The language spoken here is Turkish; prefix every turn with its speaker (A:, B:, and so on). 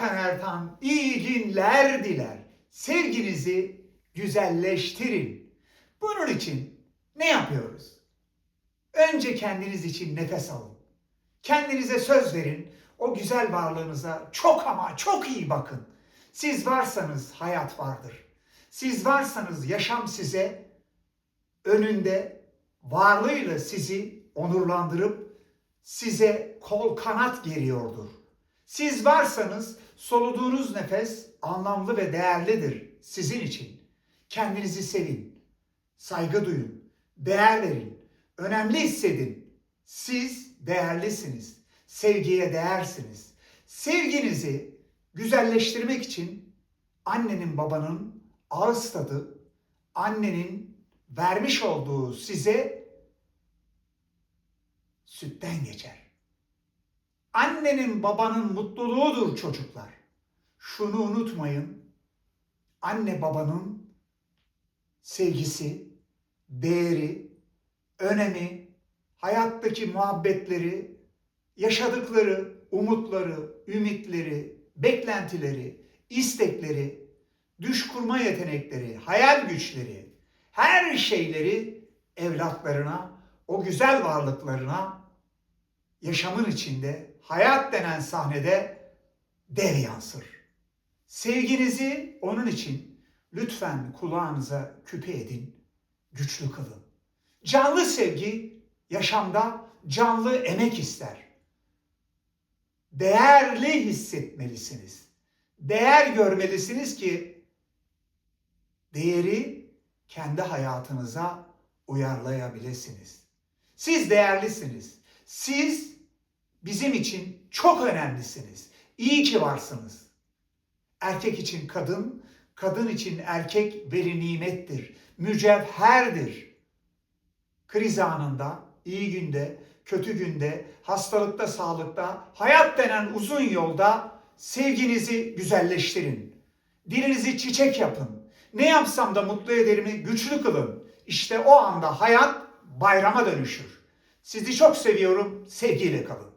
A: Hakan Ertan iyi günler diler. Sevginizi güzelleştirin. Bunun için ne yapıyoruz? Önce kendiniz için nefes alın. Kendinize söz verin. O güzel varlığınıza çok ama çok iyi bakın. Siz varsanız hayat vardır. Siz varsanız yaşam size önünde varlığıyla sizi onurlandırıp size kol kanat geriyordur. Siz varsanız soluduğunuz nefes anlamlı ve değerlidir sizin için. Kendinizi sevin, saygı duyun, değer verin, önemli hissedin. Siz değerlisiniz, sevgiye değersiniz. Sevginizi güzelleştirmek için annenin babanın ağız tadı, annenin vermiş olduğu size sütten geçer. Annenin babanın mutluluğudur çocuklar. Şunu unutmayın. Anne babanın sevgisi, değeri, önemi, hayattaki muhabbetleri, yaşadıkları umutları, ümitleri, beklentileri, istekleri, düş kurma yetenekleri, hayal güçleri, her şeyleri evlatlarına, o güzel varlıklarına yaşamın içinde, hayat denen sahnede dev yansır. Sevginizi onun için lütfen kulağınıza küpe edin, güçlü kılın. Canlı sevgi yaşamda canlı emek ister. Değerli hissetmelisiniz. Değer görmelisiniz ki değeri kendi hayatınıza uyarlayabilirsiniz. Siz değerlisiniz. Siz bizim için çok önemlisiniz. İyi ki varsınız. Erkek için kadın, kadın için erkek veri nimettir. Mücevherdir. Kriz anında, iyi günde, kötü günde, hastalıkta, sağlıkta, hayat denen uzun yolda sevginizi güzelleştirin. Dilinizi çiçek yapın. Ne yapsam da mutlu ederimi güçlü kılın. İşte o anda hayat bayrama dönüşür. Sizi çok seviyorum. Sevgiyle kalın.